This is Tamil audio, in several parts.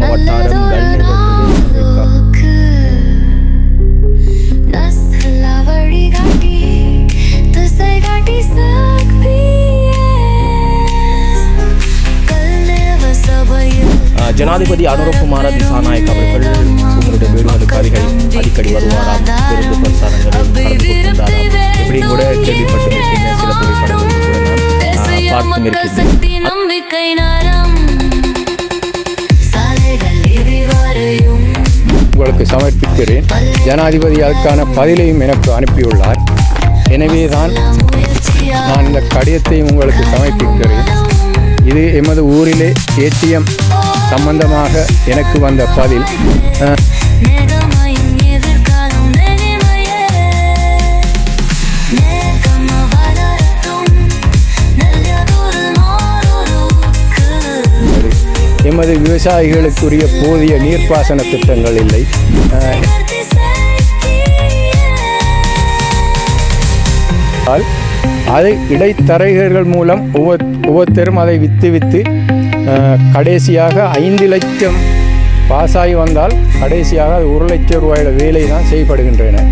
நேகம வட்டாரம் ஜனாதிபதி அனுரகுமார திசாநாயக் அவர்கள் உங்களுடைய வீடுகளுக்கு அருகே அடிக்கடி வருவாராம். விருந்து பிரச்சாரங்களில் கலந்து இப்படி கூட கேள்விப்பட்டிருக்கீங்க சில புகைப்படங்கள் கூட நான் உங்களுக்கு சமர்ப்பிக்கிறேன். ஜனாதிபதி அதுக்கான பதிலையும் எனக்கு அனுப்பியுள்ளார். எனவே தான் நான் இந்த கடிதத்தையும் உங்களுக்கு சமர்ப்பிக்கிறேன். இது எமது ஊரிலே ஏடிஎம் சம்பந்தமாக எனக்கு வந்த பதில். நமது விவசாயிகளுக்குரிய போதிய நீர்ப்பாசன திட்டங்கள் இல்லை. அதை இடைத்தரகர்கள் மூலம் ஒவ்வொரு ஒவ்வொருத்தரும் அதை விற்று விற்று கடைசியாக ஐந்து லட்சம் பாஸாகி வந்தால் கடைசியாக அது ஒரு லட்சம் ரூபாயோட வேலை தான் செய்யப்படுகின்றன.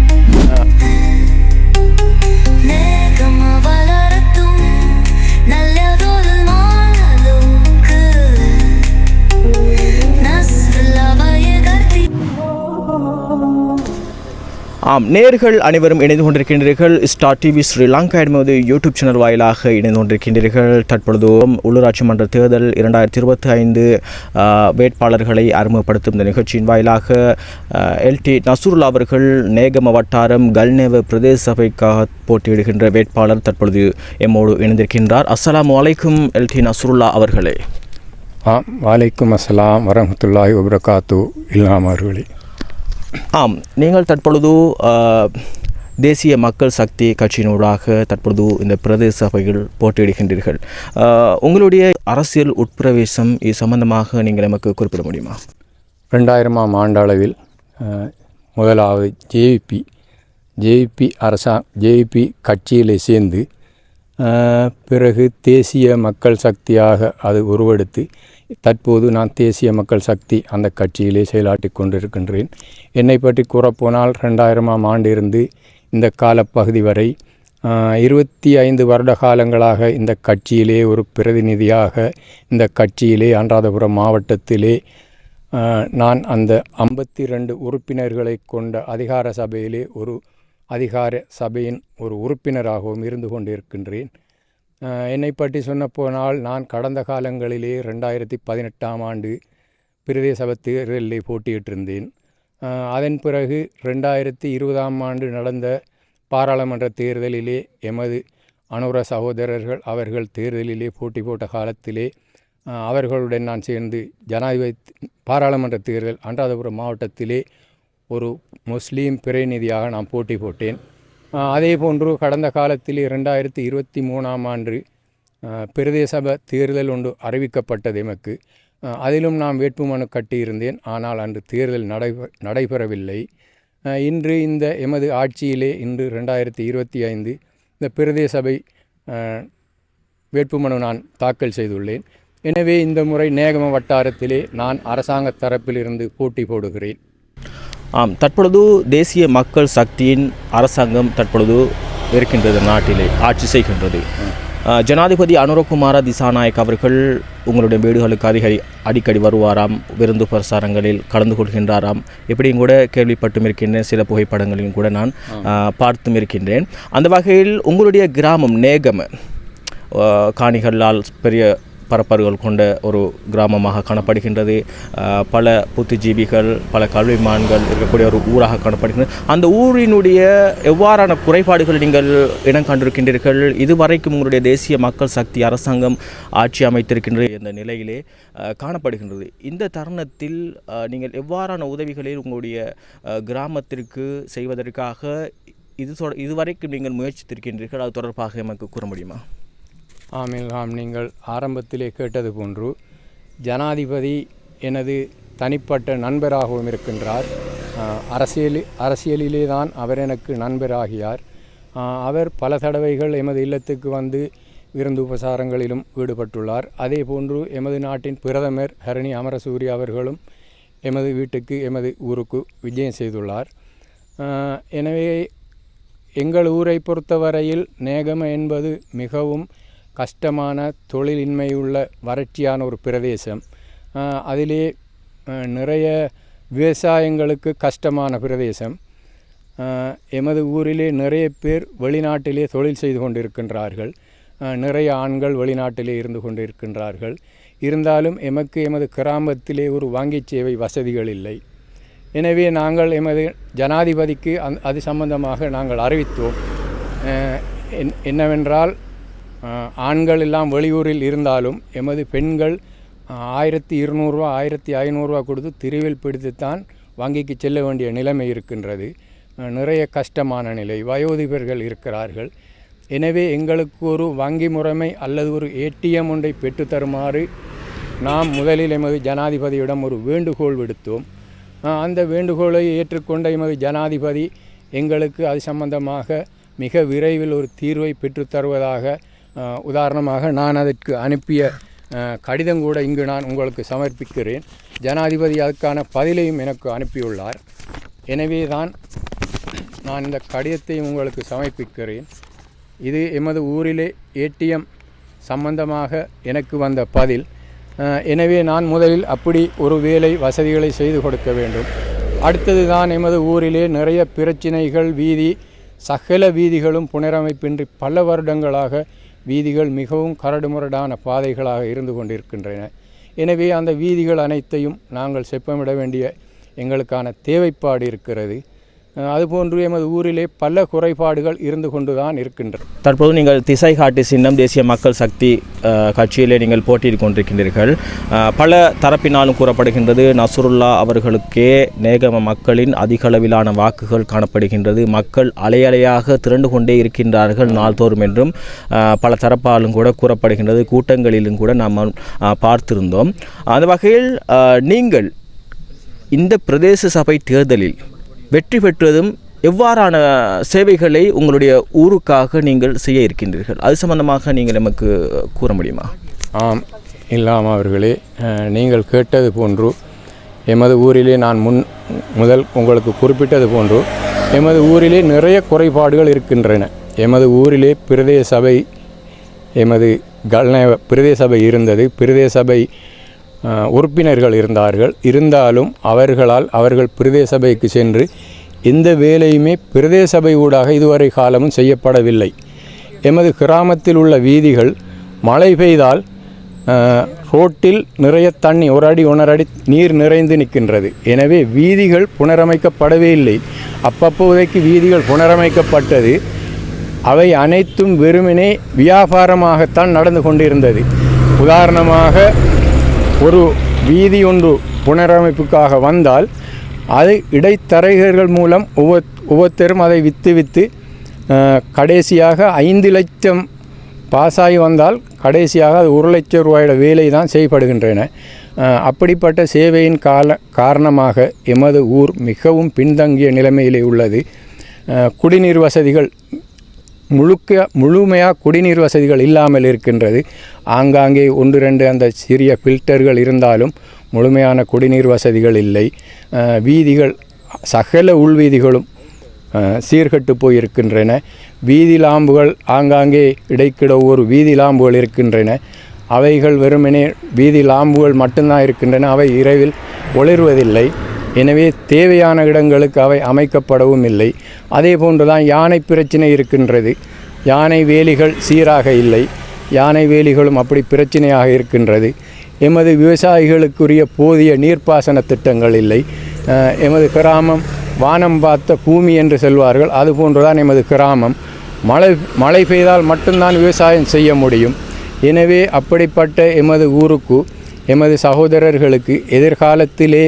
ஆம் நேர்கள் அனைவரும் இணைந்து கொண்டிருக்கின்றீர்கள். ஸ்டார் டிவி ஸ்ரீலங்கா என்பது யூடியூப் சேனல் வாயிலாக இணைந்து கொண்டிருக்கின்றீர்கள். தற்பொழுது உள்ளூராட்சி மன்ற தேர்தல் இரண்டாயிரத்தி இருபத்தி ஐந்து வேட்பாளர்களை அறிமுகப்படுத்தும் இந்த நிகழ்ச்சியின் வாயிலாக எல்டி நசுருல்லா அவர்கள் நேகம வட்டாரம் கல்நேவ பிரதேச சபைக்காக போட்டியிடுகின்ற வேட்பாளர் தற்பொழுது எம்மோடு இணைந்திருக்கின்றார். அஸ்லாம் அலைக்கும் எல்டி நசுருல்லா அவர்களே. ஆ வலைக்கும் அஸ்ஸலாம் வரமத்துல்லாஹி வபரகாத்து. இல்லாம அவர்களே. ஆம் நீங்கள் தற்பொழுது தேசிய மக்கள் சக்தி கட்சியினூடாக தற்பொழுது இந்த பிரதேச சபைகள் போட்டியிடுகின்றீர்கள். உங்களுடைய அரசியல் உட்பிரவேசம் இது சம்பந்தமாக நீங்கள் நமக்கு குறிப்பிட முடியுமா? ரெண்டாயிரமாம் ஆண்டளவில் முதலாவது ஜேபி ஜேபி அரசா ஜேபி கட்சியில் சேர்ந்து பிறகு தேசிய மக்கள் சக்தியாக அது உருவெடுத்து தற்போது நான் தேசிய மக்கள் சக்தி அந்த கட்சியிலே செயலாற்றி கொண்டிருக்கின்றேன். என்னை பற்றி கூறப்போனால் ரெண்டாயிரமாம் ஆண்டிருந்து இந்த காலப்பகுதி வரை இருபத்தி ஐந்து வருட காலங்களாக இந்த கட்சியிலே ஒரு பிரதிநிதியாக இந்த கட்சியிலே அன்றாதபுரம் மாவட்டத்திலே நான் அந்த ஐம்பத்தி ரெண்டு உறுப்பினர்களை கொண்ட அதிகார சபையிலே ஒரு அதிகார சபையின் ஒரு உறுப்பினராகவும் இருந்து கொண்டிருக்கின்றேன். என்னை பற்றி சொன்னப்போனால் நான் கடந்த காலங்களிலே ரெண்டாயிரத்தி பதினெட்டாம் ஆண்டு பிரதேச சபை தேர்தலில் போட்டியிட்டிருந்தேன் அதன் பிறகு ரெண்டாயிரத்தி இருபதாம் ஆண்டு நடந்த பாராளுமன்ற தேர்தலிலே எமது அனுர சகோதரர்கள் அவர்கள் தேர்தலிலே போட்டி போட்ட காலத்திலே அவர்களுடன் நான் சேர்ந்து ஜனாதிபதி பாராளுமன்ற தேர்தல் அன்றாதபுரம் மாவட்டத்திலே ஒரு முஸ்லீம் பிரதிநிதியாக நான் போட்டி போட்டேன். அதே போன்று கடந்த காலத்தில் இரண்டாயிரத்தி இருபத்தி மூணாம் ஆண்டு அஹ், தேர்தல் ஒன்று அறிவிக்கப்பட்டது எமக்கு. அதிலும் நான் வேட்புமனு கட்டியிருந்தேன். ஆனால் அன்று தேர்தல் நடைபெ நடைபெறவில்லை. இன்று இந்த எமது ஆட்சியிலே இன்று ரெண்டாயிரத்தி இருபத்தி ஐந்து இந்த பிரதேசபை வேட்புமனு நான் தாக்கல் செய்துள்ளேன். எனவே இந்த முறை நேகம வட்டாரத்திலே நான் அரசாங்க தரப்பிலிருந்து போட்டி போடுகிறேன். ஆம் தற்பொழுது தேசிய மக்கள் சக்தியின் அரசாங்கம் தற்பொழுது இருக்கின்றது நாட்டிலே ஆட்சி செய்கின்றது. ஜனாதிபதி அனுரகுமார திசாநாயக் அவர்கள் உங்களுடைய வீடுகளுக்கு அதிகரி அடிக்கடி வருவாராம் விருந்து பிரசாரங்களில் கலந்து கொள்கின்றாராம். இப்படியும் கூட கேள்விப்பட்டும் இருக்கின்றேன் சில புகைப்படங்களையும் கூட நான் பார்த்தும் இருக்கின்றேன். அந்த வகையில் உங்களுடைய கிராமம் நேகம் காணிகளால் பெரிய பரப்பர்கள் கொண்ட ஒரு கிராமமாக காணப்படுகின்றது. பல புத்திஜீவிகள் பல கல்விமான்கள் இருக்கக்கூடிய ஒரு ஊராக காணப்படுகின்றது. அந்த ஊரினுடைய எவ்வாறான குறைபாடுகள் நீங்கள் இனம் கண்டிருக்கின்றீர்கள்? இதுவரைக்கும் உங்களுடைய தேசிய மக்கள் சக்தி அரசாங்கம் ஆட்சி அமைத்திருக்கின்றது இந்த நிலையிலே காணப்படுகின்றது. இந்த தருணத்தில் நீங்கள் எவ்வாறான உதவிகளை உங்களுடைய கிராமத்திற்கு செய்வதற்காக இது இதுவரைக்கும் நீங்கள் முயற்சித்திருக்கின்றீர்கள்? அது தொடர்பாக எமக்கு கூற முடியுமா? ஆமில் நீங்கள் ஆரம்பத்திலே கேட்டது போன்று ஜனாதிபதி எனது தனிப்பட்ட நண்பராகவும் இருக்கின்றார். ஆஹ் அரசியலி அரசியலிலே தான் அவர் எனக்கு நண்பராகியார். அவர் பல தடவைகள் எமது இல்லத்துக்கு வந்து விருந்து உபசாரங்களிலும் ஈடுபட்டுள்ளார். அதே போன்று எமது நாட்டின் பிரதமர் ஹரணி அமரசூரி அவர்களும் எமது வீட்டுக்கு எமது ஊருக்கு விஜயம் செய்துள்ளார். எனவே எங்கள் ஊரை பொறுத்தவரையில் நேகம என்பது மிகவும் கஷ்டமான தொழிலின்மையுள்ள வறட்சியான ஒரு பிரதேசம். அதிலே நிறைய விவசாயங்களுக்கு கஷ்டமான பிரதேசம். எமது ஊரிலே நிறைய பேர் வெளிநாட்டிலே தொழில் செய்து கொண்டிருக்கின்றார்கள். நிறைய ஆண்கள் வெளிநாட்டிலே இருந்து கொண்டிருக்கின்றார்கள். இருந்தாலும் எமக்கு எமது கிராமத்திலே ஒரு வங்கிச் சேவை வசதிகள் இல்லை. எனவே நாங்கள் எமது ஜனாதிபதிக்கு அந் அது சம்பந்தமாக நாங்கள் அறிவித்தோம். என்- என்னவென்றால் ஆண்கள் எல்லாம் வெளியூரில் இருந்தாலும் எமது பெண்கள் ஆயிரத்தி இருநூறுவா ஆயிரத்தி ஐநூறுரூவா கொடுத்து திருவில் பிடித்துத்தான் வங்கிக்கு செல்ல வேண்டிய நிலைமை இருக்கின்றது. நிறைய கஷ்டமான நிலை. வயோதிபர்கள் இருக்கிறார்கள். எனவே எங்களுக்கு ஒரு வங்கி முறைமை அல்லது ஒரு ஏடிஎம் ஒன்றை பெற்றுத்தருமாறு நாம் முதலில் எமது ஜனாதிபதியிடம் ஒரு வேண்டுகோள் விடுத்தோம். அந்த வேண்டுகோளை ஏற்றுக்கொண்ட எமது ஜனாதிபதி எங்களுக்கு அது சம்பந்தமாக மிக விரைவில் ஒரு தீர்வை பெற்றுத்தருவதாக உதாரணமாக நான் அதற்கு அனுப்பிய கடிதம் கூட இங்கு நான் உங்களுக்கு சமர்ப்பிக்கிறேன். ஜனாதிபதி அதுக்கான பதிலையும் எனக்கு அனுப்பியுள்ளார். எனவே தான் நான் இந்த கடிதத்தையும் உங்களுக்கு சமர்ப்பிக்கிறேன். இது எமது ஊரிலே ஏடிஎம் சம்பந்தமாக எனக்கு வந்த பதில். எனவே நான் முதலில் அப்படி ஒரு வேலை வசதிகளை செய்து கொடுக்க வேண்டும். அடுத்தது தான் எமது ஊரிலே நிறைய பிரச்சினைகள் வீதி சகல வீதிகளும் புனரமைப்பின்றி பல வருடங்களாக வீதிகள் மிகவும் கரடுமுரடான பாதைகளாக இருந்து கொண்டிருக்கின்றன. எனவே அந்த வீதிகள் அனைத்தையும் நாங்கள் செப்பமிட வேண்டிய எங்களுக்கான தேவைப்பாடு இருக்கிறது. அதுபோன்று எமது ஊரிலே பல குறைபாடுகள் இருந்து கொண்டுதான் இருக்கின்றன. தற்போது நீங்கள் திசை காட்டி சின்னம் தேசிய மக்கள் சக்தி கட்சியிலே நீங்கள் போட்டியிட்டு கொண்டிருக்கின்றீர்கள். பல தரப்பினாலும் கூறப்படுகின்றது நசுருல்லா அவர்களுக்கே நேகம மக்களின் அதிகளவிலான வாக்குகள் காணப்படுகின்றது. மக்கள் அலையலையாக திரண்டு கொண்டே இருக்கின்றார்கள் நாள்தோறும் என்றும் பல தரப்பாலும் கூட கூறப்படுகின்றது. கூட்டங்களிலும் கூட நாம் பார்த்திருந்தோம். அந்த வகையில் நீங்கள் இந்த பிரதேச சபை தேர்தலில் வெற்றி பெற்றதும் எவ்வாறான சேவைகளை உங்களுடைய ஊருக்காக நீங்கள் செய்ய இருக்கின்றீர்கள்? அது சம்பந்தமாக நீங்கள் நமக்கு கூற முடியுமா? ஆம் இல்லாமல் அவர்களே நீங்கள் கேட்டது போன்று எமது ஊரிலே நான் முன் முதல் உங்களுக்கு குறிப்பிட்டது போன்று எமது ஊரிலே நிறைய குறைபாடுகள் இருக்கின்றன. எமது ஊரிலே பிரதேச சபை எமது கல்ன பிரதேச சபை இருந்தது. பிரதேச சபை உறுப்பினர்கள் இருந்தார்கள். இருந்தாலும் அவர்களால் அவர்கள் பிரதேச சபைக்கு சென்று எந்த வேலையுமே பிரதேச சபை ஊடாக இதுவரை காலமும் செய்யப்படவில்லை. எமது கிராமத்தில் உள்ள வீதிகள் மழை பெய்தால் ரோட்டில் நிறைய தண்ணி ஒரு அடி ஒன்றரை நீர் நிறைந்து நிற்கின்றது. எனவே வீதிகள் புனரமைக்கப்படவே இல்லை. அப்பப்போதைக்கு வீதிகள் புனரமைக்கப்பட்டது. அவை அனைத்தும் வெறுமனே வியாபாரமாகத்தான் நடந்து கொண்டிருந்தது. உதாரணமாக ஒரு வீதி ஒன்று புனரமைப்புக்காக வந்தால் அது இடைத்தரகர்கள் மூலம் ஒவ்வொரு ஒவ்வொருத்தரும் அதை விற்று விற்று கடைசியாக ஐந்து லட்சம் பாஸாகி வந்தால் கடைசியாக அது ஒரு லட்சம் ரூபாயோட வேலை தான் செய்யப்படுகின்றன அப்படிப்பட்ட சேவையின் கால காரணமாக எமது ஊர் மிகவும் பின்தங்கிய நிலைமையிலே உள்ளது. குடிநீர் வசதிகள் முழுக்க முழுமையாக குடிநீர் வசதிகள் இல்லாமல் இருக்கின்றது. ஆங்காங்கே ஒன்று ரெண்டு அந்த சிறிய ஃபில்டர்கள் இருந்தாலும் முழுமையான குடிநீர் வசதிகள் இல்லை. வீதிகள் சகல உள்வீதிகளும் சீர்கட்டு போயிருக்கின்றன. வீதி லாம்புகள் ஆங்காங்கே இடைக்கிட ஒவ்வொரு வீதி லாம்புகள் இருக்கின்றன. அவைகள் வெறுமனே வீதி லாம்புகள் மட்டும்தான் இருக்கின்றன. அவை இரவில் ஒளிர்வதில்லை. எனவே தேவையான இடங்களுக்கு அவை அமைக்கப்படவும் இல்லை. அதே போன்று தான் யானை பிரச்சனை இருக்கின்றது. யானை வேலிகள் சீராக இல்லை. யானை வேலிகளும் அப்படி பிரச்சனையாக இருக்கின்றது. எமது விவசாயிகளுக்குரிய போதிய நீர்ப்பாசன திட்டங்கள் இல்லை. எமது கிராமம் வானம் பார்த்த பூமி என்று சொல்வார்கள். அதுபோன்றுதான் எமது கிராமம். மழை மழை பெய்தால் மட்டும்தான் விவசாயம் செய்ய முடியும். எனவே அப்படிப்பட்ட எமது ஊருக்கு எமது சகோதரர்களுக்கு எதிர்காலத்திலே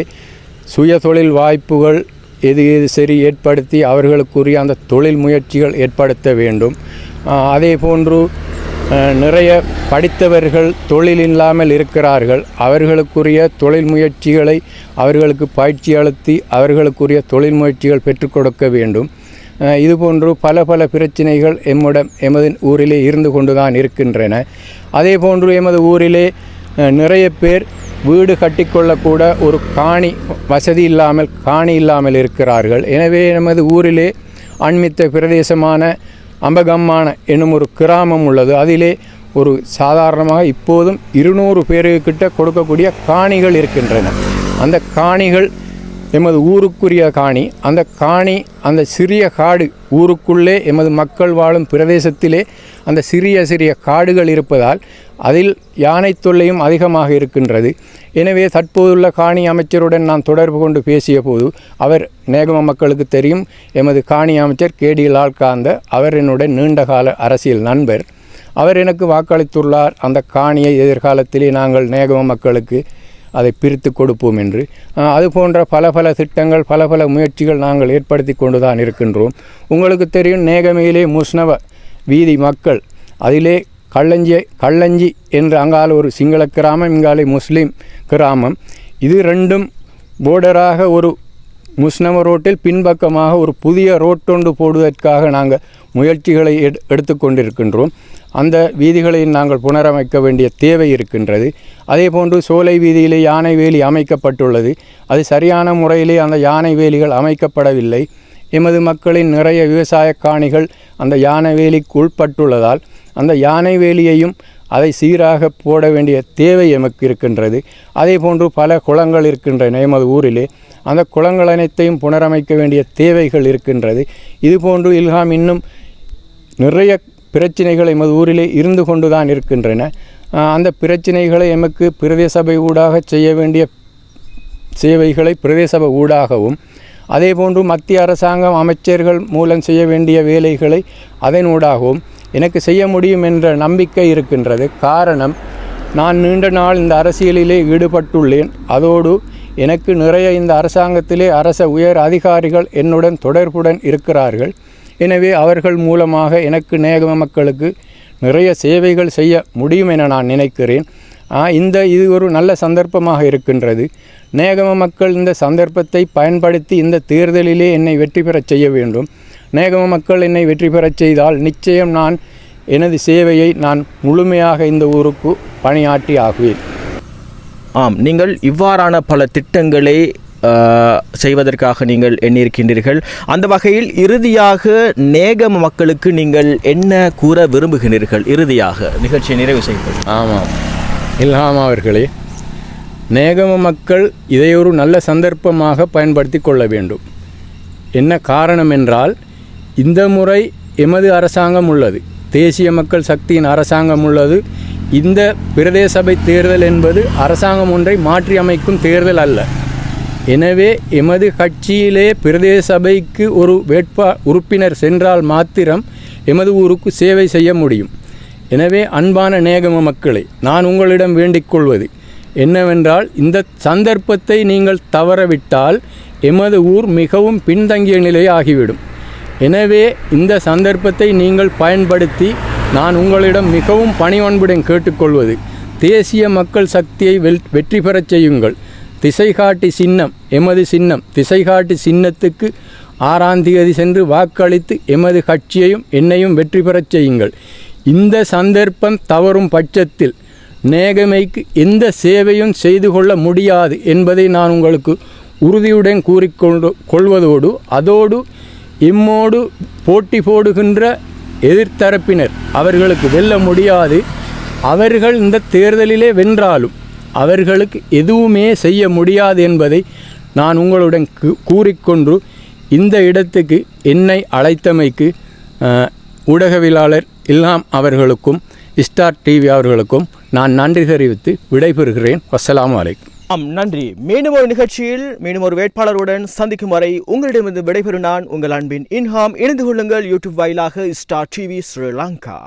சுயதொழில் வாய்ப்புகள் எது எது சரி ஏற்படுத்தி அவர்களுக்குரிய அந்த தொழில் முயற்சிகள் ஏற்படுத்த வேண்டும். அதே போன்று நிறைய படித்தவர்கள் தொழில் இல்லாமல் இருக்கிறார்கள். அவர்களுக்குரிய தொழில் முயற்சிகளை அவர்களுக்கு பயிற்சி அளித்து அவர்களுக்குரிய தொழில் முயற்சிகள் பெற்றுக் கொடுக்க வேண்டும். இதுபோன்று பல பல பிரச்சனைகள் எம்முடன் எமது ஊரிலே இருந்து கொண்டு தான் இருக்கின்றன. அதே போன்று எமது ஊரிலே நிறைய பேர் வீடு கட்டிக்கொள்ளக்கூட ஒரு காணி வசதி இல்லாமல் காணி இல்லாமல் இருக்கிறார்கள். எனவே நமது ஊரிலே அண்மித்த பிரதேசமான அம்பகம்மான என்னும் ஒரு கிராமம் உள்ளது. அதிலே ஒரு சாதாரணமாக இப்போதும் இருநூறு பேருக்கிட்ட கொடுக்கக்கூடிய காணிகள் இருக்கின்றன. அந்த காணிகள் எமது ஊருக்குரிய காணி அந்த காணி அந்த சிறிய காடு ஊருக்குள்ளே எமது மக்கள் வாழும் பிரதேசத்திலே அந்த சிறிய சிறிய காடுகள் இருப்பதால் அதில் யானை தொல்லையும் அதிகமாக இருக்கின்றது. எனவே தற்போதுள்ள காணி அமைச்சருடன் நான் தொடர்பு கொண்டு பேசிய போது அவர் நேகம மக்களுக்கு தெரியும் எமது காணி அமைச்சர் கேடி லால்காந்த அவர் என்னுடைய நீண்டகால அரசியல் நண்பர். அவர் எனக்கு வாக்களித்துள்ளார் அந்த காணியை எதிர்காலத்திலே நாங்கள் நேகம மக்களுக்கு அதை பிரித்து கொடுப்போம் என்று. அது போன்ற பல பல திட்டங்கள் பல பல முயற்சிகள் நாங்கள் ஏற்படுத்தி கொண்டு தான் இருக்கின்றோம். உங்களுக்கு தெரியும் நேகமையிலே முஸ்னவ வீதி மக்கள் அதிலே கள்ளஞ்சி கள்ளஞ்சி என்று அங்கால ஒரு சிங்கள கிராமம் இங்காலே முஸ்லீம் கிராமம். இது ரெண்டும் போர்டராக ஒரு முஸ்னம ரோட்டில் பின்பக்கமாக ஒரு புதிய ரோட்டொண்டு போடுவதற்காக நாங்கள் முயற்சிகளை எடு எடுத்துக்கொண்டிருக்கின்றோம் அந்த வீதிகளை நாங்கள் புனரமைக்க வேண்டிய தேவை இருக்கின்றது. அதே போன்று சோலை வீதியிலே யானை வேலி அமைக்கப்பட்டுள்ளது. அது சரியான முறையிலே அந்த யானை வேலிகள் அமைக்கப்படவில்லை. எமது மக்களின் நிறைய விவசாய காணிகள் அந்த யானை வேலிக்கு உட்பட்டுள்ளதால் அந்த யானை வேலியையும் அதை சீராக போட வேண்டிய தேவை எமக்கு இருக்கின்றது. அதே போன்று பல குளங்கள் இருக்கின்றன எமது ஊரிலே. அந்த குளங்கள் அனைத்தையும் புனரமைக்க வேண்டிய தேவைகள் இருக்கின்றது. இதுபோன்று இல்ஹாம் இன்னும் நிறைய பிரச்சனைகள் எமது ஊரிலே இருந்து கொண்டு தான் இருக்கின்றன அந்த பிரச்சனைகளை எமக்கு பிரதேச சபை ஊடாக செய்ய வேண்டிய சேவைகளை பிரதேச சபை ஊடாகவும் அதேபோன்று மத்திய அரசாங்கம் அமைச்சர்கள் மூலம் செய்ய வேண்டிய வேலைகளை அதனூடாகவும் எனக்கு செய்ய முடியும் என்ற நம்பிக்கை இருக்கின்றது. காரணம் நான் நீண்ட நாள் இந்த அரசியலிலே ஈடுபட்டுள்ளேன். அதோடு எனக்கு நிறைய இந்த அரசாங்கத்திலே அரச உயர் அதிகாரிகள் என்னுடன் தொடர்புடன் இருக்கிறார்கள். எனவே அவர்கள் மூலமாக எனக்கு நேகம மக்களுக்கு நிறைய சேவைகள் செய்ய முடியும் என நான் நினைக்கிறேன். இந்த இது ஒரு நல்ல சந்தர்ப்பமாக இருக்கின்றது. நேகம மக்கள் இந்த சந்தர்ப்பத்தை பயன்படுத்தி இந்த தேர்தலிலே என்னை வெற்றி பெறச் செய்ய வேண்டும். நேகம மக்கள் என்னை வெற்றி பெறச் செய்தால் நிச்சயம் நான் எனது சேவையை நான் முழுமையாக இந்த ஊருக்கு பணியாற்றி ஆகுவேன். ஆம் நீங்கள் இவ்வாறான பல திட்டங்களை செய்வதற்காக நீங்கள் எண்ணியிருக்கின்றீர்கள். அந்த வகையில் இறுதியாக நேகம மக்களுக்கு நீங்கள் என்ன கூற விரும்புகிறீர்கள் இறுதியாக நிகழ்ச்சியை நிறைவு செய்வது ஆமாம். இல்ஹாம் அவர்களே நேகம மக்கள் இதை ஒரு நல்ல சந்தர்ப்பமாக பயன்படுத்தி கொள்ள வேண்டும். என்ன காரணம் என்றால் இந்த முறை எமது அரசாங்கம் உள்ளது. தேசிய மக்கள் சக்தியின் அரசாங்கம் உள்ளது. இந்த பிரதேச சபை தேர்தல் என்பது அரசாங்கம் ஒன்றை மாற்றி அமைக்கும் தேர்தல் அல்ல. எனவே எமது கட்சியிலே பிரதேச சபைக்கு ஒரு வேட்பா உறுப்பினர் சென்றால் மாத்திரம் எமது ஊருக்கு சேவை செய்ய முடியும். எனவே அன்பான நேகம மக்களே நான் உங்களிடம் வேண்டிக் கொள்வது என்னவென்றால் இந்த சந்தர்ப்பத்தை நீங்கள் தவறவிட்டால் எமது ஊர் மிகவும் பின்தங்கிய நிலை ஆகிவிடும். எனவே இந்த சந்தர்ப்பத்தை நீங்கள் பயன்படுத்தி நான் உங்களிடம் மிகவும் பணிவன்புடன் கேட்டுக்கொள்வது தேசிய மக்கள் சக்தியை வெல் வெற்றி பெறச் செய்யுங்கள். திசைகாட்டி சின்னம் எமது சின்னம். திசைகாட்டி சின்னத்துக்கு ஆறாம் தேதி சென்று வாக்களித்து எமது கட்சியையும் என்னையும் வெற்றி பெறச் செய்யுங்கள். இந்த சந்தர்ப்பம் தவறும் பட்சத்தில் நேகமைக்கு எந்த சேவையும் செய்து கொள்ள முடியாது என்பதை நான் உங்களுக்கு உறுதியுடன் கூறிக்கொண்டு கொள்வதோடு அதோடு இம்மோடு போட்டி போடுகின்ற எதிர்த்தரப்பினர் அவர்களுக்கு வெல்ல முடியாது. அவர்கள் இந்த தேர்தலிலே வென்றாலும் அவர்களுக்கு எதுவுமே செய்ய முடியாது என்பதை நான் உங்களுடன் கூ- கூறிக்கொண்டு இந்த இடத்துக்கு என்னை அழைத்தமைக்கு ஊடகவியலாளர் இல்லாம் அவர்களுக்கும் ஸ்டார் டிவி அவர்களுக்கும் நான் நன்றி தெரிவித்து விடைபெறுகிறேன். வஸ்ஸலாமு அலைக்கும். ஆம் நன்றி. மீண்டும் ஒரு நிகழ்ச்சியில் மீண்டும் ஒரு வேட்பாளருடன் சந்திக்கும் வரை உங்களிடமிருந்து விடைபெறும் நான் உங்கள் அன்பின் இன்ஹாம். இணைந்து கொள்ளுங்கள் யூடியூப் வாயிலாக ஸ்டார் டிவி ஸ்ரீலங்கா.